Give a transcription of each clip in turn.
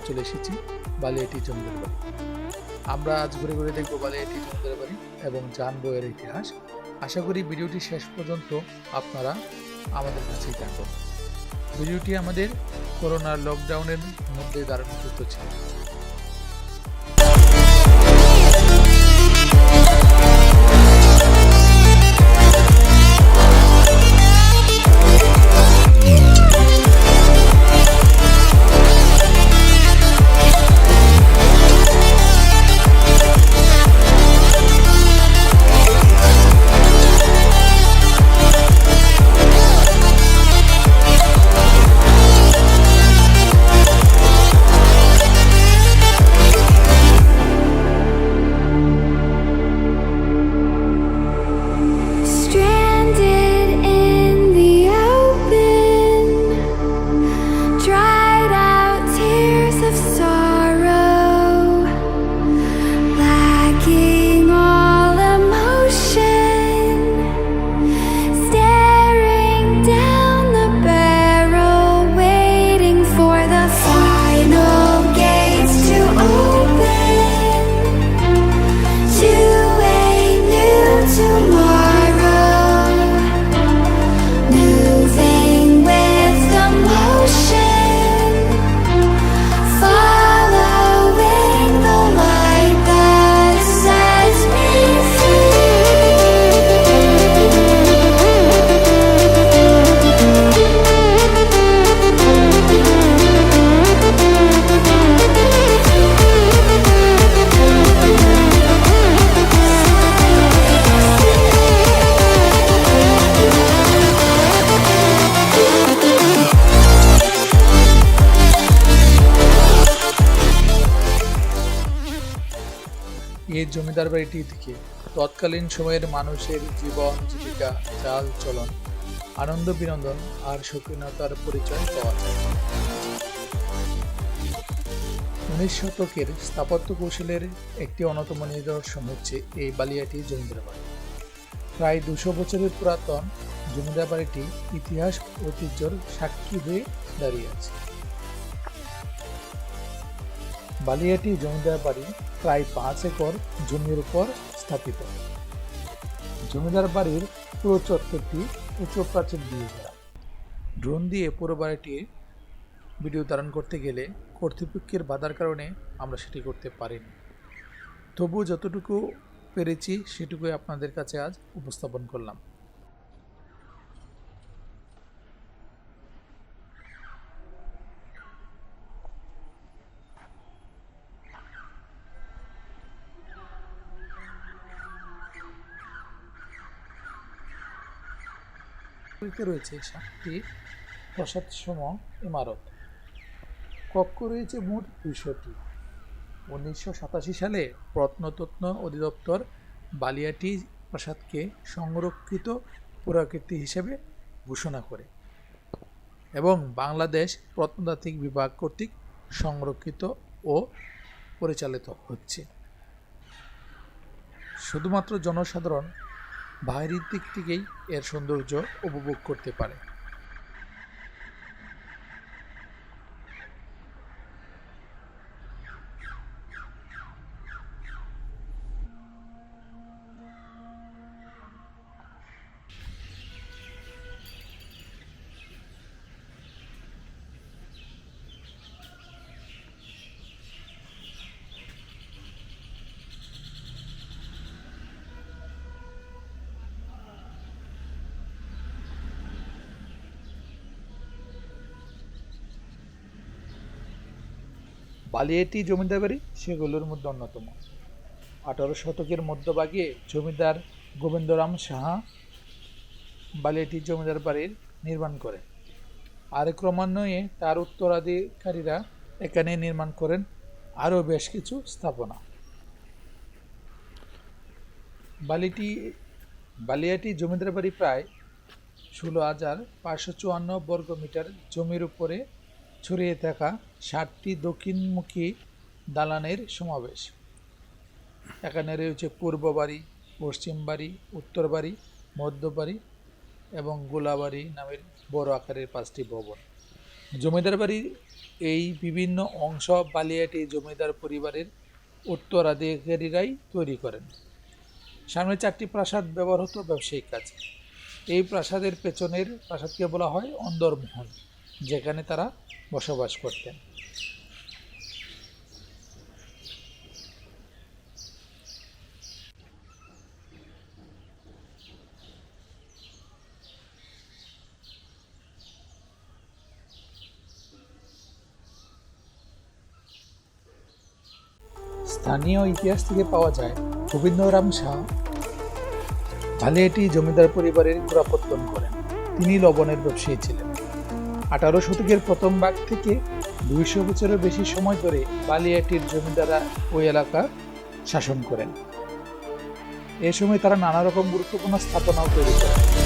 আমরা চলে এসেছি বালিয়াটি জমিদার বাড়ি। আমরা আজ ঘুরে ঘুরে দেখব বালিয়াটি জমিদার বাড়ি এবং জানব এর ইতিহাস। আশা করি ভিডিওটি শেষ পর্যন্ত আপনারা আমাদের কাছেই থাকবেন ভিডিওটি আমাদের করোনার লকডাউনের মধ্যে দারুণকৃত ছিল। এই জমিদার বাড়িটি থেকে তৎকালীন সময়ের মানুষের জীবন, জীবিকা, চাল, চলন, আনন্দ, বিনোদন আর শৌখিনতার পরিচয় পাওয়া যায়। উনিশ শতকের স্থাপত্য কৌশলের একটি অন্যতম নিদর্শন হচ্ছে এই বালিয়াটি জমিদার বাড়ি। প্রায় দুশো বছরের পুরাতন জমিদার বাড়িটি ইতিহাস ঐতিহ্যর সাক্ষী হয়ে দাঁড়িয়ে আছে। বালিয়াটি জমিদার বাড়ি প্রায় পাঁচ একর জমির উপর স্থাপিত। জমিদার বাড়ির পুরো চত্বরটি উঁচু প্রাচীর দিয়ে ঘেরা। ড্রোন দিয়ে পুরো বাড়িটির ভিডিও ধারণ করতে গেলে কর্তৃপক্ষের বাধার কারণে আমরা সেটি করতে পারিনি। তবু যতটুকু পেরেছি সেটুকুই আপনাদের কাছে আজ উপস্থাপন করলাম। বাড়িতে রয়েছে সাতটি প্রাসাদসম ইমারত। কক্ষ রয়েছে মোট দুইশোটি। উনিশশো সাতাশি সালে প্রত্নতত্ন অধিদপ্তর বালিয়াটি প্রাসাদকে সংরক্ষিত পুরাকীর্তি হিসেবে ঘোষণা করে এবং বাংলাদেশ প্রত্নতাত্ত্বিক বিভাগ কর্তৃক সংরক্ষিত ও পরিচালিত হচ্ছে। শুধুমাত্র জনসাধারণ বাইরের দিক থেকেই এর সৌন্দর্য উপভোগ করতে পারে। বালিয়াটি জমিদার বাড়ি সেগুলোর মধ্যে অন্যতম। আঠারো শতকের মধ্যভাগে জমিদার গোবিন্দরাম সাহা বালিয়াটি জমিদার বাড়ির নির্মাণ করেন। আর ক্রমান্বয়ে তার উত্তরাধিকারীরা এখানে নির্মাণ করেন আরও বেশ কিছু স্থাপনা। বালিটি, বালিয়াটি জমিদার বাড়ি প্রায় ষোলো হাজার পাঁচশো চুয়ান্ন বর্গ মিটার জমির উপরে ছড়িয়ে থাকা ষাটটি দক্ষিণমুখী দালানের সমাবেশ। এখানে রয়েছে পূর্ব বাড়ি, পশ্চিম বাড়ি, উত্তর বাড়ি, মধ্য বাড়ি এবং গোলাবাড়ি নামের বড় আকারের পাঁচটি ভবন। জমিদার বাড়ির এই বিভিন্ন অংশ বালিয়াটি জমিদার পরিবারের উত্তরাধিকারীরাই তৈরি করেন। সামনে চারটি প্রাসাদ ব্যবহার হতো ব্যবসায়িক কাজে। এই প্রাসাদের পেছনের প্রাসাদকে বলা হয় অন্দরমহল। যেখানে তারা বসবাস করতেন। স্থানীয় ইতিহাস থেকে পাওয়া যায়, গোবিন্দরাম শাহ ভালিয়াটি জমিদার পরিবারের গোড়াপত্তন করেন। তিনি লবণের ব্যবসায়ী ছিলেন। আঠারো শতকের প্রথম ভাগ থেকে দুইশো বছরের বেশি সময় ধরে বালিয়াটির জমিদাররা ওই এলাকা শাসন করেন। এ সময় তারা নানা রকম গুরুত্বপূর্ণ স্থাপনাও তৈরি করেন।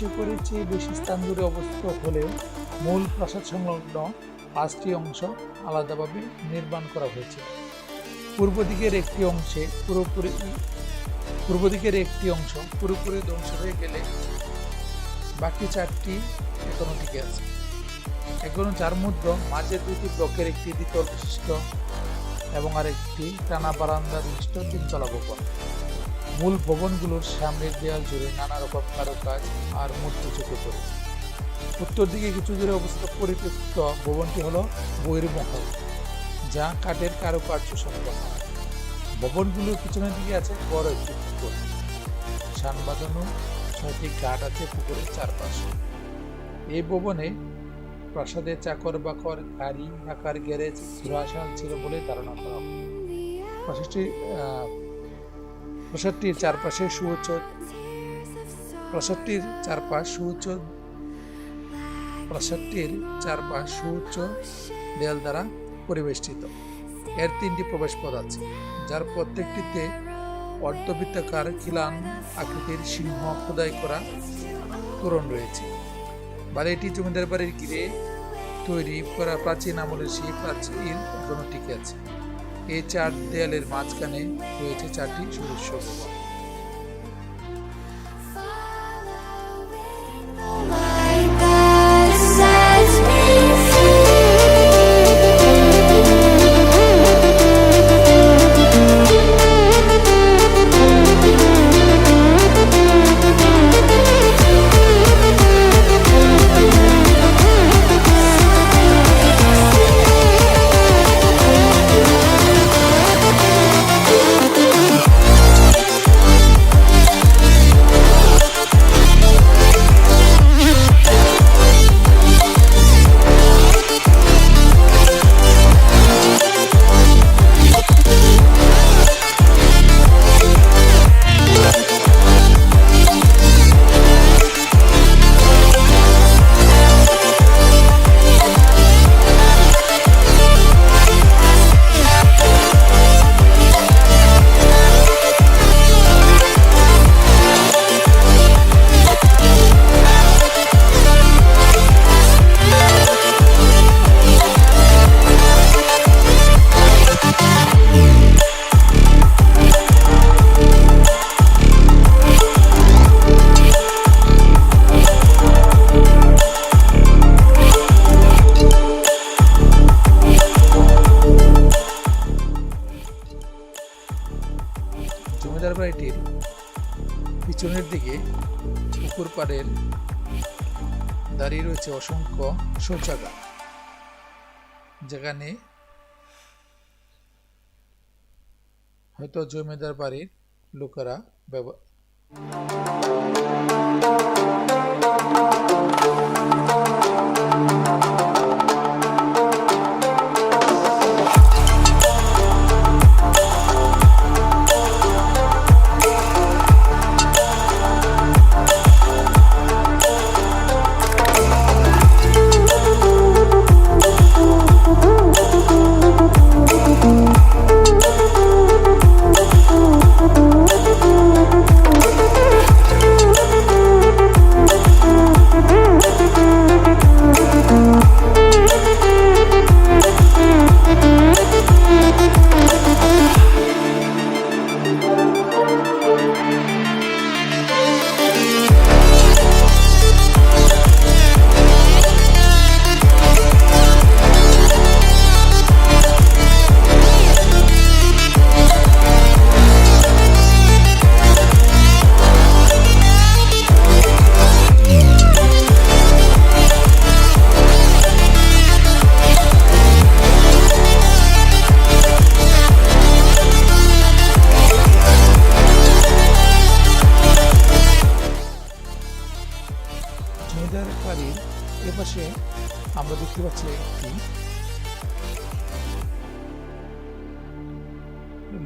প্রাসাদটি চেয়ে বেশি স্থান জুড়ে অবস্থিত হলেও মূল প্রাসাদ সংলগ্ন পাঁচটি অংশ আলাদাভাবে নির্মাণ করা হয়েছে। পূর্ব দিকের একটি অংশে পুরোপুরি, পূর্ব দিকের একটি অংশ পুরোপুরি ধ্বংস হয়ে গেলে বাকি চারটি এখনও টিকে আছে। এখনও যার মধ্যে মাঝের দুটি ব্লকের একটি দ্বিতল বিশিষ্ট এবং আরেকটি টানা বারান্দা বিশিষ্ট তিনতলা ভবন। মূল ভবনগুলোর সামনের দেয়াল জুড়ে নানা রকম কারুকাজ আর মূর্তি চোখে পড়ে। উত্তর দিকে কিছু দূরে অবস্থিত পরিত্যক্ত ভবনটি হলো বহির্মহল যা কাঠের কারুকার্য সম্পন্ন ভবনগুলোর পিছনের দিকে আছে বড় একটি পুকুর। সান বাঁধানো ছয়টি ঘাট আছে পুকুরের চারপাশে। এই ভবনে প্রাসাদের চাকর বাকর গাড়ি রাখার গ্যারেজ ছিল বলে ধারণা করা হয়। আহ, প্রাসাদটির চারপাশে সুউচ্চ প্রাসাদটির চারপাশ সুউচ্চ প্রাসাদটির চারপাশ সুউচ্চ দেয়াল দ্বারা পরিবেষ্টিত। এর তিনটি প্রবেশপথ আছে, যার প্রত্যেকটিতে অর্ধবৃত্তাকার খিলান আকৃতির সিংহ খোদাই করা তোরণ রয়েছে। বাড়িটি জমিদার বাড়ির ঘিরে তৈরি করা প্রাচীন আমলের সেই প্রাচীর এখনও টিকে আছে। এই চার দেয়ালের মাঝখানে রয়েছে চারটি ভবন দাঁড়িয়ে রয়েছে অসংখ্য শৌচাগার। যেখানে হয়তো জমিদার বাড়ির লোকেরা ব্যব- দেখতে পাচ্ছি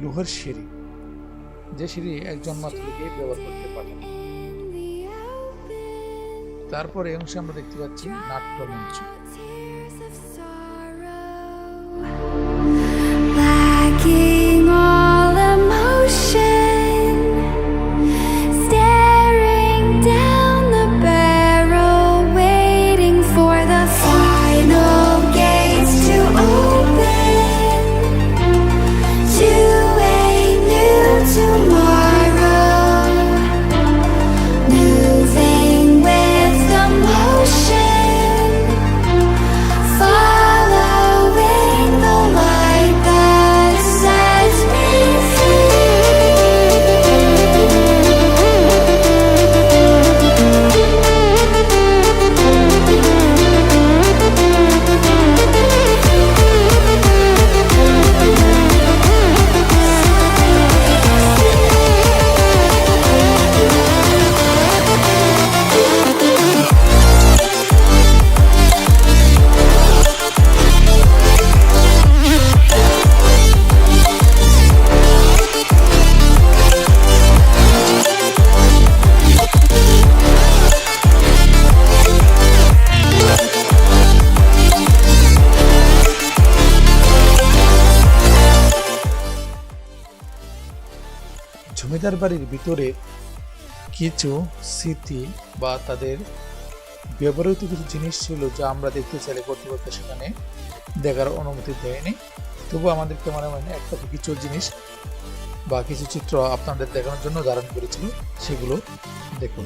লোহার সিঁড়ি। যে সিঁড়ি একজন মাত্র ব্যবহার করতে পারে। তারপরে অংশে আমরা দেখতে পাচ্ছি নাট্য বাড়ির ভিতরে কিছু স্মৃতি বা তাদের ব্যবহৃত কিছু জিনিস ছিল যা আমরা দেখতে চাইলে কর্তৃপক্ষ সেখানে দেখার অনুমতি দেয়নি। তবু মনে ক্যামেরাম্যান একটা কিছু জিনিস বা কিছু চিত্র আপনাদের দেখানোর জন্য ধারণ করেছিল, সেগুলো দেখুন।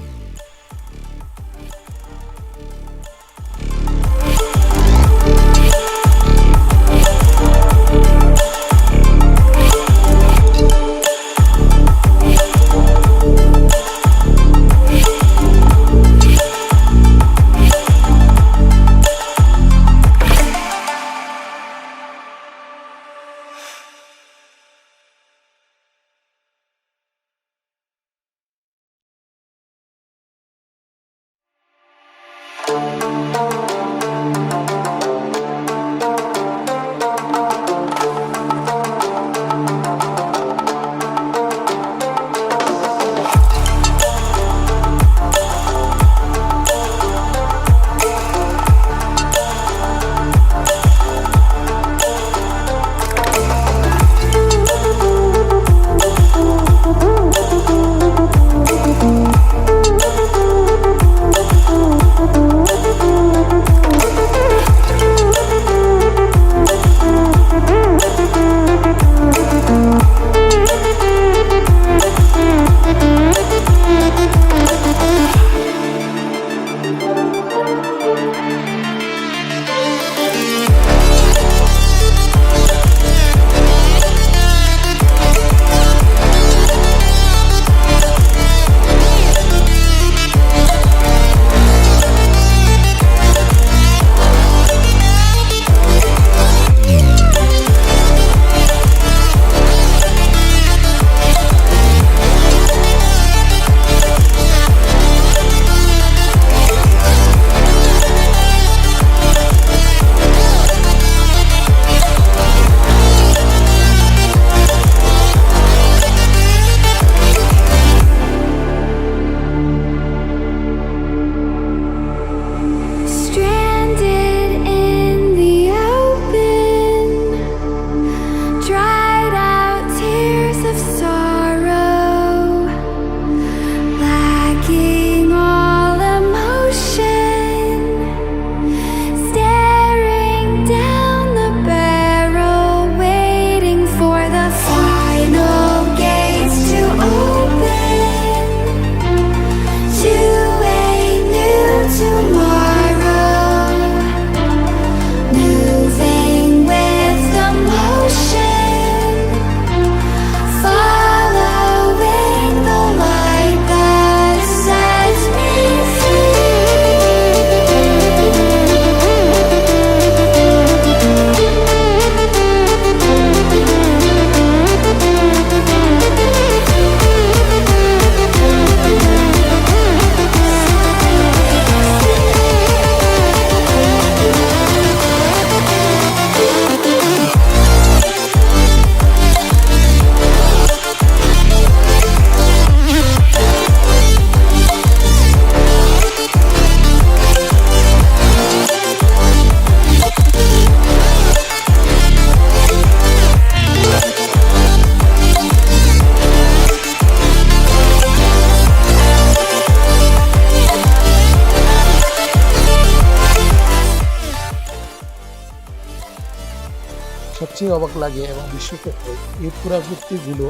অবাক লাগে এবং বিশ্বক্ষেত্রে এই পুরাকীর্তিগুলো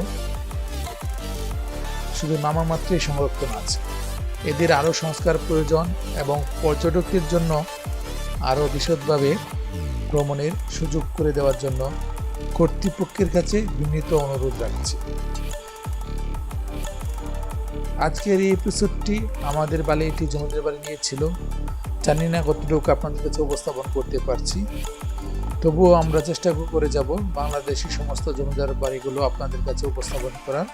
শুধু নামমাত্রই সংরক্ষণ আছে। এদের আরও সংস্কার প্রয়োজন এবং পর্যটকদের জন্য আরও বিশদভাবে ভ্রমণের সুযোগ করে দেওয়ার জন্য কর্তৃপক্ষের কাছে বিনীত অনুরোধ রাখছি। আজকের এই এপিসোডটি আমাদের বালিটি জমিদের বাড়ি নিয়ে ছিল। জানি না কতটুকু আপনাদের কাছে উপস্থাপন করতে পারছি। তবুও আমরা চেষ্টা করে যাব বাংলাদেশি সমস্ত জমিদার বাড়িগুলো আপনাদের কাছে উপস্থাপন করার।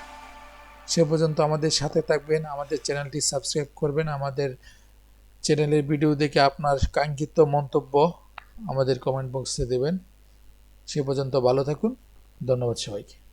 সে পর্যন্ত আমাদের সাথে থাকবেন, আমাদের চ্যানেলটি সাবস্ক্রাইব করবেন, আমাদের চ্যানেলের ভিডিও দেখে আপনার কাঙ্ক্ষিত মন্তব্য আমাদের কমেন্ট বক্সে দেবেন। সে পর্যন্ত ভালো থাকুন, ধন্যবাদ সবাইকে।